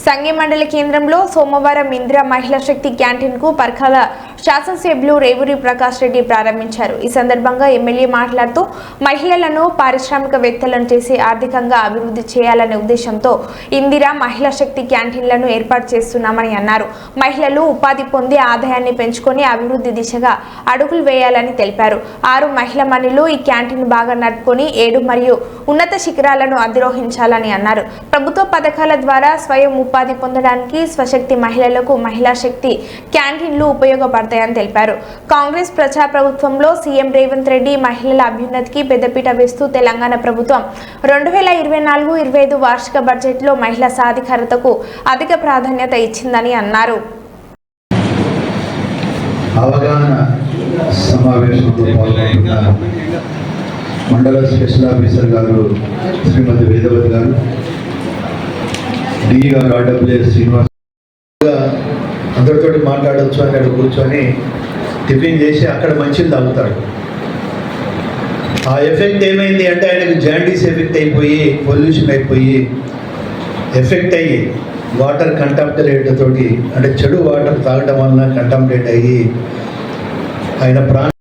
సంగి మండలి కేంద్రంలో సోమవారం ఇందిరా మహిళా శక్తి క్యాంటీన్కు పర్కాల శాసనసభ్యులు రేవూరి ప్రకాష్ రెడ్డి ప్రారంభించారు. ఈ సందర్భంగా ఎమ్మెల్యే మాట్లాడుతూ మహిళలను పారిశ్రామికవేత్తలను చేసి ఆర్థికంగా అభివృద్ధి చేయాలనే ఉద్దేశంతో ఇందిరా మహిళా శక్తి క్యాంటీన్లను ఏర్పాటు చేస్తున్నామని అన్నారు. మహిళలు ఉపాధి పొంది ఆదాయాన్ని పెంచుకొని అభివృద్ధి దిశగా అడుగులు వేయాలని తెలిపారు. ఆరు మహిళ మణులు ఈ క్యాంటీన్ బాగా నడుపుకొని ఏడు మరియు ఉన్నత శిఖరాలను అధిరోహించాలని అన్నారు. ప్రభుత్వ పథకాల ద్వారా స్వయం ఉపాధి పొందడానికి స్వశక్తి మహిళలకు మహిళా శక్తి క్యాంటీన్లు ఉపయోగపడతాయని తెలిపారు. కాంగ్రెస్ ప్రజా ప్రభుత్వంలో సీఎం రేవంత్ రెడ్డి మహిళల అభ్యున్నతికి పెద్దపీట వేస్తూ తెలంగాణ ప్రభుత్వం. రెండు వేల ఇరవై నాలుగు ఇరవై ఐదు వార్షిక బడ్జెట్లో మహిళా సాధికారతకు అధిక ప్రాధాన్యత ఇచ్చిందని అన్నారు. అవగాహన సమావేశంలో పాల్గొంటున్న మండల స్పెషల్ ఆఫీసర్ గారు శ్రీమతి వేదవతి గారు డి గారు ఆర్డబ్ల్యూఎస్ శ్రీనివాస్ అందరితో మాట్లాడవచ్చు అని అక్కడ కూర్చొని టిఫిన్ చేసి అక్కడ మంచిది తాగుతాడు. ఆ ఎఫెక్ట్ ఏమైంది అంటే ఆయనకు జాండీస్ ఎఫెక్ట్ అయిపోయి పొల్యూషన్ అయిపోయి ఎఫెక్ట్ అయ్యి వాటర్ కంటామినేట్ తోటి అంటే చెడు వాటర్ తాగడం వలన కంటామినేట్ అయ్యి ఆయన ప్రాణ